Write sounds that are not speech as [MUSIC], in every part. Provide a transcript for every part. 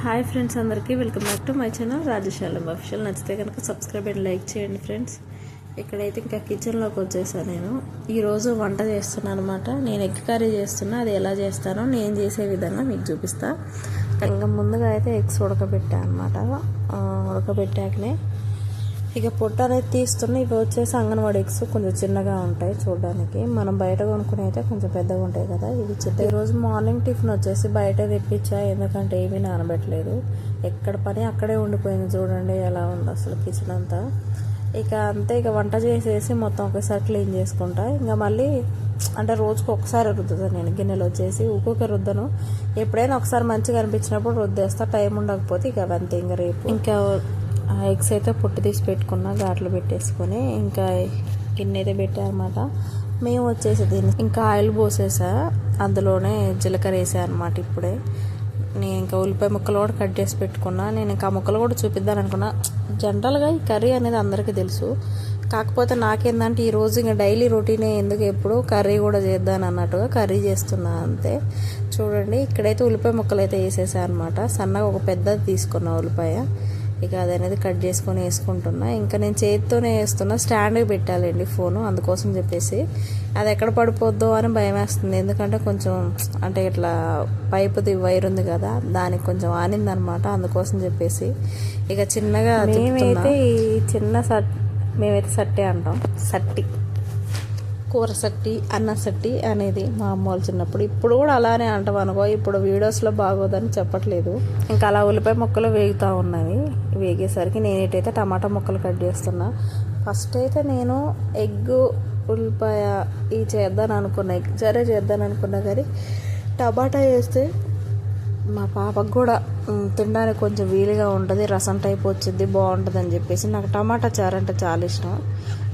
Hi friends అందరికీ welcome back to my channel Rajashalam official. నచ్చితే కనుక సబ్స్క్రైబ్ అండ్ లైక్ చేయండి ఫ్రెండ్స్. ఇక్కడైతే ఇంకా కిచెన్లోకి వచ్చేసాను నేను. ఈరోజు వంట చేస్తున్నాను అనమాట నేను ఎగ్ కర్రీ చేస్తున్నా అది ఎలా చేస్తానో నేను చేసే విధంగా మీకు చూపిస్తా. ఇంకా ముందుగా అయితే ఎగ్స్ ఉడకబెట్టా అనమాట ఉడకబెట్టాకనే ఇక పొట్టు అనేది తీస్తున్నా ఇవి వచ్చేసి అంగన్వాడీ ఎగ్స్ కొంచెం చిన్నగా ఉంటాయి చూడడానికి. మనం బయట కొనుక్కునే అయితే కొంచెం పెద్దగా ఉంటాయి కదా ఇవి చిన్న ఈరోజు మార్నింగ్ టిఫిన్ వచ్చేసి బయట తెప్పించా ఎందుకంటే ఏమీ నానబెట్టలేదు. ఎక్కడ పని అక్కడే ఉండిపోయింది చూడండి ఎలా ఉంది అసలు కిచెన్ అంతా. ఇక అంతే ఇక వంట చేసేసి మొత్తం ఒకసారి క్లీన్ చేసుకుంటా. ఇంకా మళ్ళీ అంటే రోజుకు ఒకసారి రుద్దుతాను నేను గిన్నెలు వచ్చేసి ఒక్కొక్క రుద్దను. ఎప్పుడైనా ఒకసారి మంచిగా అనిపించినప్పుడు రుద్దేస్తా టైం ఉండకపోతే ఇక అంతే ఇంకా రేపు. ఇంకా ఆ ఎగ్స్ అయితే పొట్టు తీసి పెట్టుకున్న దాంట్లో పెట్టేసుకొని ఇంకా గిన్నె అయితే పెట్టారన్నమాట. మేము వచ్చేసి దీన్ని ఇంకా ఆయిల్ పోసేసా అందులోనే జీలకర్ర వేసా అనమాట ఇప్పుడే. నేను ఇంకా ఉల్లిపాయ ముక్కలు కూడా కట్ చేసి పెట్టుకున్నా. నేను ఇంకా ఆ ముక్కలు కూడా చూపిద్దాను అనుకున్నా. జనరల్గా ఈ కర్రీ అనేది అందరికీ తెలుసు. కాకపోతే నాకేందంటే ఈ రోజు ఇంకా డైలీ రొటీనే ఎందుకు ఎప్పుడు కర్రీ కూడా చేద్దాను అన్నట్టుగా కర్రీ చేస్తున్నా అంతే. చూడండి ఇక్కడైతే ఉల్లిపాయ ముక్కలు అయితే వేసేసా అనమాట సన్నగా ఒక పెద్దది తీసుకున్నా ఉల్లిపాయ. ఇక అది అనేది కట్ చేసుకొని వేసుకుంటున్నా. ఇంకా నేను చేతితోనే వేస్తున్నా. స్టాండ్కి పెట్టాలండి ఫోను అందుకోసం చెప్పేసి. అది ఎక్కడ పడిపోద్దో అని భయం వేస్తుంది ఎందుకంటే కొంచెం అంటే ఇట్లా పైపుది వైర్ ఉంది కదా దానికి కొంచెం ఆనిందనమాట. అందుకోసం చెప్పేసి ఇక చిన్నగా మేమైతే ఈ చిన్న సట్ మేమైతే సట్టే అంటాం. సట్టి. కూర సట్టి అన్న సట్టి అనేది మా అమ్మ వాళ్ళు చిన్నప్పుడు. ఇప్పుడు కూడా అలానే అంటాం అనుకో ఇప్పుడు వీడియోస్లో బాగోదని చెప్పట్లేదు. ఇంకా అలా ఉల్లిపాయ ముక్కలు వేగుతూ ఉన్నవి. వేగేసరికి నేను ఏంటైతే టమాటా ముక్కలు కట్ చేస్తున్నా. ఫస్ట్ అయితే నేను ఎగ్ ఉల్లిపాయ ఇవి చేద్దాను అనుకున్నా. ఎగ్ జరే చేద్దాను అనుకున్నా కానీ టమాటా వేస్తే మా పాపకు కూడా తినడానికి కొంచెం వీలుగా ఉంటుంది రసం టైప్ వచ్చింది బాగుంటుంది అని చెప్పేసి నాకు టమాటా చారు అంటే చాలా ఇష్టం.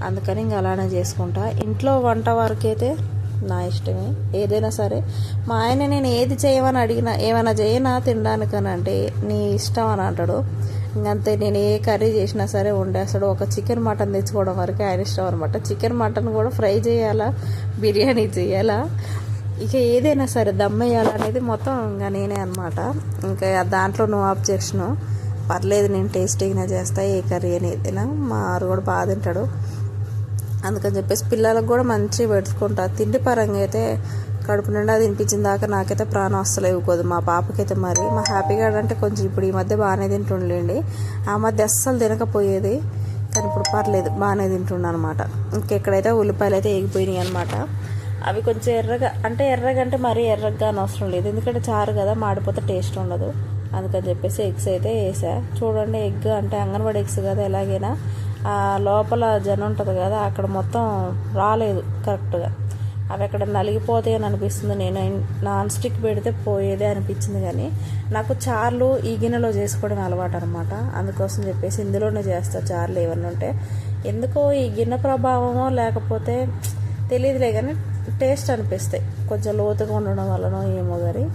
అందుకని ఇంకా అలానే చేసుకుంటా. ఇంట్లో వంట వరకు అయితే నా ఇష్టమే. ఏదైనా సరే మా ఆయన నేను ఏది చేయమని అడిగినా ఏమైనా చేయనా తినడానికని అంటే నీ ఇష్టం అని అంటాడు. ఇంకంతే నేను ఏ కర్రీ చేసినా సరే వండేస్తాడు. ఒక చికెన్ మటన్ తెచ్చుకోవడం వరకు ఆయన ఇష్టం అనమాట చికెన్ మటన్ కూడా ఫ్రై చేయాలా? బిర్యానీ చేయాలా? ఇక ఏదైనా సరే దమ్మేయాలనేది మొత్తం ఇంకా నేనే అనమాట ఇంకా దాంట్లో నో ఆబ్జెక్షను పర్లేదు నేను టేస్టీగానే చేస్తా ఏ కర్రీ అని మా ఆరు కూడా బాగా తింటాడు. అందుకని చెప్పేసి పిల్లలకు కూడా మంచిగా పెట్టుకుంటా తిండి పరంగా అయితే కడుపు నిండా తినిపించిన దాకా నాకైతే ప్రాణం అస్సలు ఇవ్వకూడదు. మా పాపకైతే మరి. మా హ్యాపీగా అంటే కొంచెం ఇప్పుడు ఈ మధ్య బాగానే తింటుండలేండి. ఆ మధ్య అస్సలు తినకపోయేది. కానీ ఇప్పుడు పర్లేదు బాగానే తింటుండ అనమాట ఇంకెక్కడైతే ఉల్లిపాయలు అయితే ఎగిపోయినాయి అనమాట అవి కొంచెం ఎర్రగా అంటే ఎర్రగా అంటే మరీ ఎర్రగా అవసరం లేదు. ఎందుకంటే చారు కదా మాడిపోతే టేస్ట్ ఉండదు. అందుకని చెప్పేసి ఎగ్స్ అయితే వేసా. చూడండి ఎగ్ అంటే అంగన్వాడి ఎగ్స్ కదా ఎలాగైనా. ఆ లోపల జనం ఉంటుంది కదా అక్కడ మొత్తం రాలేదు కరెక్ట్గా. అవి అక్కడ నలిగిపోతాయి అని అనిపిస్తుంది. నేను నాన్ స్టిక్ పెడితే పోయేదే అనిపించింది కానీ నాకు చార్లు ఈ గిన్నెలో చేసుకోవడం అలవాటు అనమాట అందుకోసం చెప్పేసి ఇందులోనే చేస్తా చార్లు ఏమన్నా ఉంటే. ఎందుకో ఈ గిన్నె ప్రభావమో లేకపోతే తెలియదులే కానీ టేస్ట్ అనిపిస్తాయి. కొంచెం లోతుగా ఉండడం వలన ఏమో కానీ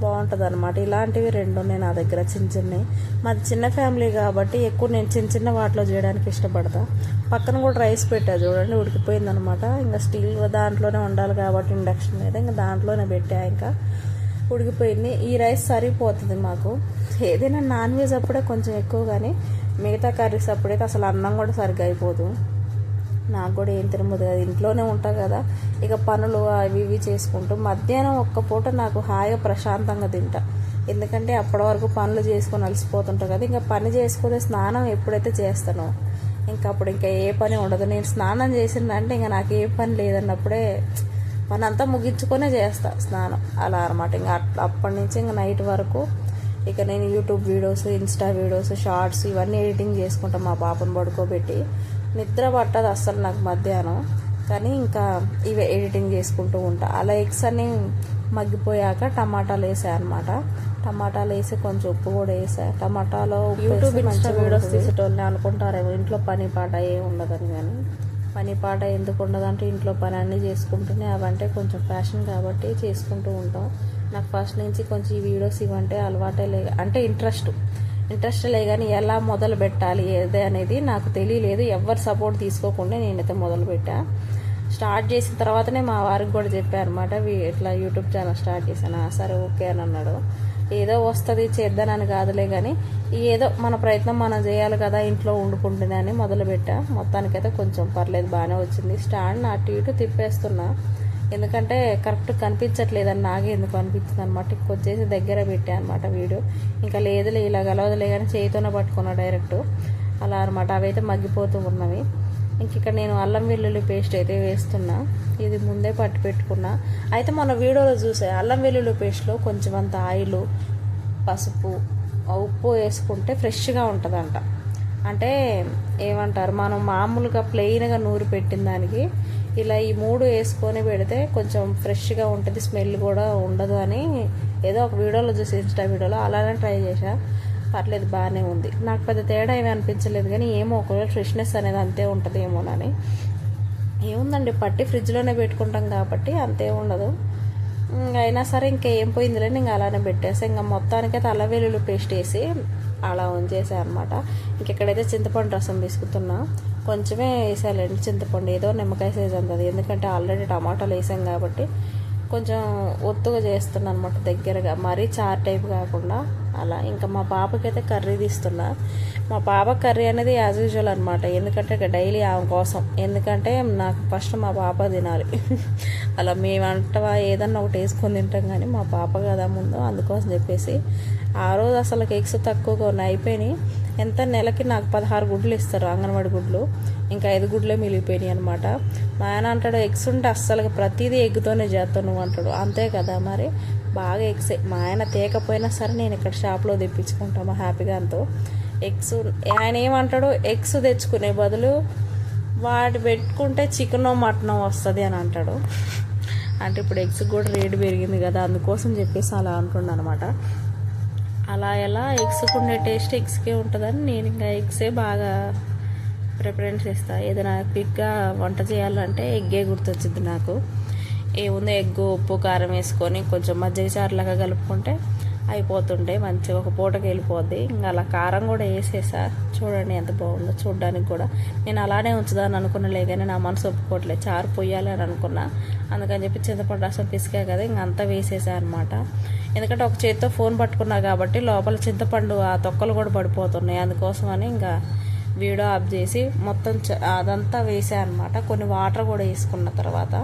బాగుంటుంది అనమాట ఇలాంటివి రెండు ఉన్నాయి నా దగ్గర చిన్న చిన్నవి. మాది చిన్న ఫ్యామిలీ కాబట్టి ఎక్కువ నేను చిన్న చిన్న వాటిలో చేయడానికి ఇష్టపడతా. పక్కన కూడా రైస్ పెట్టా చూడండి ఉడికిపోయిందనమాట ఇంకా స్టీల్ దాంట్లోనే ఉండాలి కాబట్టి ఇండక్షన్ మీద ఇంకా దాంట్లోనే పెట్టా ఇంకా. ఉడికిపోయింది. ఈ రైస్ సరిపోతుంది మాకు. ఏదైనా నాన్ వెజ్ అప్పుడే కొంచెం ఎక్కువ కానీ మిగతా కర్రీస్ అప్పుడైతే అసలు అన్నం కూడా సరిగ్గా అయిపోదు. నాకు కూడా ఏం తినబోదు కదా. ఇంట్లోనే ఉంటా కదా. ఇక పనులు అవి ఇవి చేసుకుంటూ మధ్యాహ్నం ఒక్క పూట నాకు హాయిగా ప్రశాంతంగా తింటా. ఎందుకంటే అప్పటి వరకు పనులు చేసుకొని అలసిపోతుంటా కదా. ఇంకా పని చేసుకునే స్నానం ఎప్పుడైతే చేస్తానో ఇంకా అప్పుడు ఇంకా ఏ పని ఉండదు. నేను స్నానం చేసిందంటే ఇంకా నాకు ఏ పని లేదన్నప్పుడే పని అంతా ముగించుకొనే చేస్తా స్నానం. అలా అనమాట ఇంకా అప్పటి నుంచి ఇంకా నైట్ వరకు ఇక నేను YouTube videos Insta videos shorts ఇవన్నీ ఎడిటింగ్ చేసుకుంటాను మా పాపను పడుకోబెట్టి. నిద్ర పట్టదు అస్సలు నాకు మధ్యాహ్నం. కానీ ఇంకా ఇవే ఎడిటింగ్ చేసుకుంటూ ఉంటా. అలా ఎగ్స్ అన్ని మగ్గిపోయాక టమాటాలు వేసాయి అనమాట టమాటాలు వేసి కొంచెం ఉప్పు కూడా వేసా. టమాటాలో యూట్యూబ్ ఇన్స్టా వీడియోస్ తీసేటోళ్ళని అనుకుంటారేమో ఇంట్లో పని పాట ఏం ఉండదని కానీ. పని పాట ఎందుకు ఉండదంటే ఇంట్లో పని అన్నీ చేసుకుంటూనే అవంటే కొంచెం ఫ్యాషన్ కాబట్టి చేసుకుంటూ ఉంటాం. నాకు ఫస్ట్ నుంచి కొంచెం ఈ వీడియోస్ ఇవంటే అలవాటే లే అంటే ఇంట్రెస్ట్. ఇంట్రెస్ట్ లే కానీ ఎలా మొదలు పెట్టాలి ఏది అనేది నాకు తెలియలేదు. ఎవరు సపోర్ట్ తీసుకోకుండా నేనైతే మొదలు పెట్టా. స్టార్ట్ చేసిన తర్వాతనే మా వారికి కూడా చెప్పాను అనమాట ఇట్లా యూట్యూబ్ ఛానల్ స్టార్ట్ చేశాను? సరే ఓకే అని అన్నాడు. ఏదో వస్తుంది చేద్దానని కాదులే కానీ ఏదో మన ప్రయత్నం మనం చేయాలి కదా ఇంట్లో వండుకుంటుందని అని మొదలుపెట్టా మొత్తానికైతే కొంచెం పర్లేదు బాగానే వచ్చింది. స్టాండ్ అటు ఇటు తిప్పేస్తున్నా. ఎందుకంటే కరెక్ట్ కనిపించట్లేదని నాగే ఎందుకు అనిపించింది అనమాట వచ్చేసి దగ్గర పెట్టా అనమాట వీడియో. ఇంకా లేదులే ఇలా గలవదులే కానీ చేతితోనే పట్టుకున్నా డైరెక్ట్. అలా అనమాట అవైతే మగ్గిపోతూ ఉన్నవి. ఇంక ఇక్కడ నేను అల్లం వెల్లుల్లి పేస్ట్ అయితే వేస్తున్నా. ఇది ముందే పట్టు పెట్టుకున్నా. అయితే మన వీడియోలో చూసే అల్లం వెల్లుల్లి పేస్ట్లో కొంచెం అంత ఆయిల్ పసుపు ఉప్పు వేసుకుంటే ఫ్రెష్గా ఉంటుందంట. అంటే ఏమంటారు మనం మామూలుగా ప్లెయిన్గా నూరు పెట్టిన దానికి ఇలా ఈ మూడు వేసుకొని పెడితే కొంచెం ఫ్రెష్గా ఉంటుంది స్మెల్ కూడా ఉండదు అని ఏదో ఒక వీడియోలో చూసి ఇన్స్టా వీడియోలో అలానే ట్రై చేశా. పర్లేదు బాగానే ఉంది. నాకు పెద్ద తేడా ఏమీ అనిపించలేదు కానీ ఏమో ఒకవేళ ఫ్రెష్నెస్ అనేది అంతే ఉంటుంది ఏమోనని ఏముందండి పట్టి ఫ్రిడ్జ్లోనే పెట్టుకుంటాం కాబట్టి అంతే ఉండదు. అయినా సరే ఇంకేం పోయిందిలే ఇంకా అలానే పెట్టేసి. ఇంకా మొత్తానికైతే అల్ల వెల్లుల్లి పేస్ట్ వేసి అలా ఉంచేసా అనమాట ఇంకెక్కడైతే చింతపండు రసం తీసుకుతున్నా కొంచెమే వేసేయాలండి చింతపండు. ఏదో నిమ్మకాయ సైజ్ అంతది. ఎందుకంటే ఆల్రెడీ టమాటాలు వేసాం కాబట్టి కొంచెం ఒత్తుగా చేస్తున్నా అనమాట దగ్గరగా. మరీ చార్ టైప్ కాకుండా అలా. ఇంకా మా పాపకైతే కర్రీ తీస్తున్నా. మా పాప కర్రీ అనేది యాజ్ యూజువల్ అనమాట ఎందుకంటే డైలీ ఆమె కోసం. ఎందుకంటే నాకు ఫస్ట్ మా పాప తినాలి. [LAUGHS] అలా మేమంట ఏదన్నా ఒకటి వేసుకొని తింటాం కానీ మా పాప కదా ముందు. అందుకోసం చెప్పేసి ఆ రోజు అసలు ఎగ్స్ తక్కువగా ఉన్నాయి. అయిపోయినాయి. ఎంత నెలకి నాకు పదహారు గుడ్లు ఇస్తారు అంగన్వాడి గుడ్లు. ఇంకా ఐదు గుడ్లే మిగిలిపోయినాయి అనమాట మా ఆయన అంటాడు ఎగ్స్ ఉంటే అస్సలు ప్రతిదీ ఎగ్తోనే చేస్తాను నువ్వు అంటాడు. అంతే కదా మరి? బాగా ఎగ్స్ మా ఆయన తేకపోయినా సరే నేను ఇక్కడ షాప్లో తెప్పించుకుంటాము హ్యాపీగా అంతో. ఎగ్స్ ఆయన ఏమంటాడు ఎగ్స్ తెచ్చుకునే బదులు వాటి పెట్టుకుంటే చికెనో మటనో వస్తుంది అని అంటాడు. అంటే ఇప్పుడు ఎగ్స్ కూడా రేటు పెరిగింది కదా అందుకోసం చెప్పేసి అలా అంటుండ అనమాట అలా ఎలా ఎగ్స్కి ఉండే టేస్ట్ ఎగ్స్కే ఉంటుందని నేను ఇంకా ఎగ్సే బాగా ప్రిఫరెన్స్ ఇస్తాను ఏదైనా క్విక్గా వంట చేయాలంటే ఎగ్గే గుర్తొచ్చింది నాకు. ఏముంది ఎగ్గు ఉప్పు కారం వేసుకొని కొంచెం మజ్జిగ చారులాగా కలుపుకుంటే అయిపోతుండే మంచిగా ఒక పూటకి వెళ్ళిపోద్ది. ఇంకా అలా కారం కూడా వేసేసా. చూడండి ఎంత బాగుందో చూడడానికి కూడా. నేను అలానే ఉంచుదాని అనుకున్నలే కానీ నా మనసు ఒప్పుకోవట్లేదు చారు పొయ్యాలి అని అనుకున్నా. అందుకని చెప్పి చింతపండు రసం పిసికా కదా ఇంక అంతా వేసేసా అనమాట ఎందుకంటే ఒక చేతితో ఫోన్ పట్టుకున్నా కాబట్టి లోపల చింతపండు ఆ తొక్కలు కూడా పడిపోతున్నాయి. అందుకోసమని ఇంకా వీడియో ఆఫ్ చేసి మొత్తం అదంతా వేసా అనమాట కొన్ని వాటర్ కూడా వేసుకున్న తర్వాత.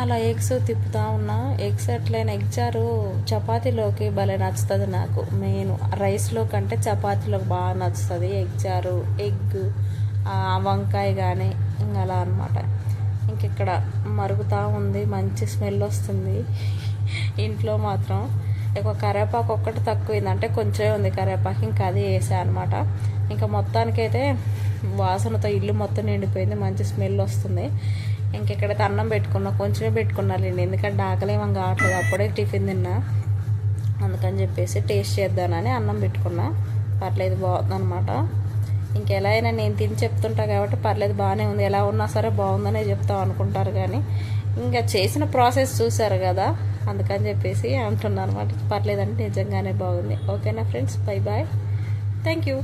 అలా ఎగ్స్ తిప్పుతా ఉన్నా. ఎగ్స్ ఎట్లయినా ఎగ్ చారు చపాతీలోకి భలే నచ్చుతుంది నాకు. మెయిన్ రైస్లో కంటే చపాతీలోకి బాగా నచ్చుతుంది ఎగ్ చారు ఎగ్ వంకాయ కానీ ఇంకా అలా అనమాట ఇంక ఇక్కడ మరుగుతూ ఉంది. మంచి స్మెల్ వస్తుంది. ఇంట్లో మాత్రం ఇక కరేపాకు ఒక్కటి తక్కువైంది. అంటే కొంచెమే ఉంది కరేపాకు ఇంకా అది వేసా అనమాట ఇంకా మొత్తానికైతే వాసనతో ఇల్లు మొత్తం నిండిపోయింది. మంచి స్మెల్ వస్తుంది. ఇంకెక్కడైతే అన్నం పెట్టుకున్నా కొంచెమే పెట్టుకున్నారండి ఎందుకంటే ఆకలి ఏమో కావట్లేదు. అప్పుడే టిఫిన్ తిన్నా. అందుకని చెప్పేసి టేస్ట్ చేద్దానని అన్నం పెట్టుకున్నా. పర్లేదు బాగుందనమాట ఇంకెలా అయినా నేను తిని చెప్తుంటా కాబట్టి పర్లేదు బాగానే ఉంది. ఎలా ఉన్నా సరే బాగుందనే చెప్తాం అనుకుంటారు కానీ ఇంకా చేసిన ప్రాసెస్ చూసారు కదా. అందుకని చెప్పేసి అంటున్నాను అనమాట. పర్లేదంటే నిజంగానే బాగుంది. ఓకేనా friends? Bye bye. Thank you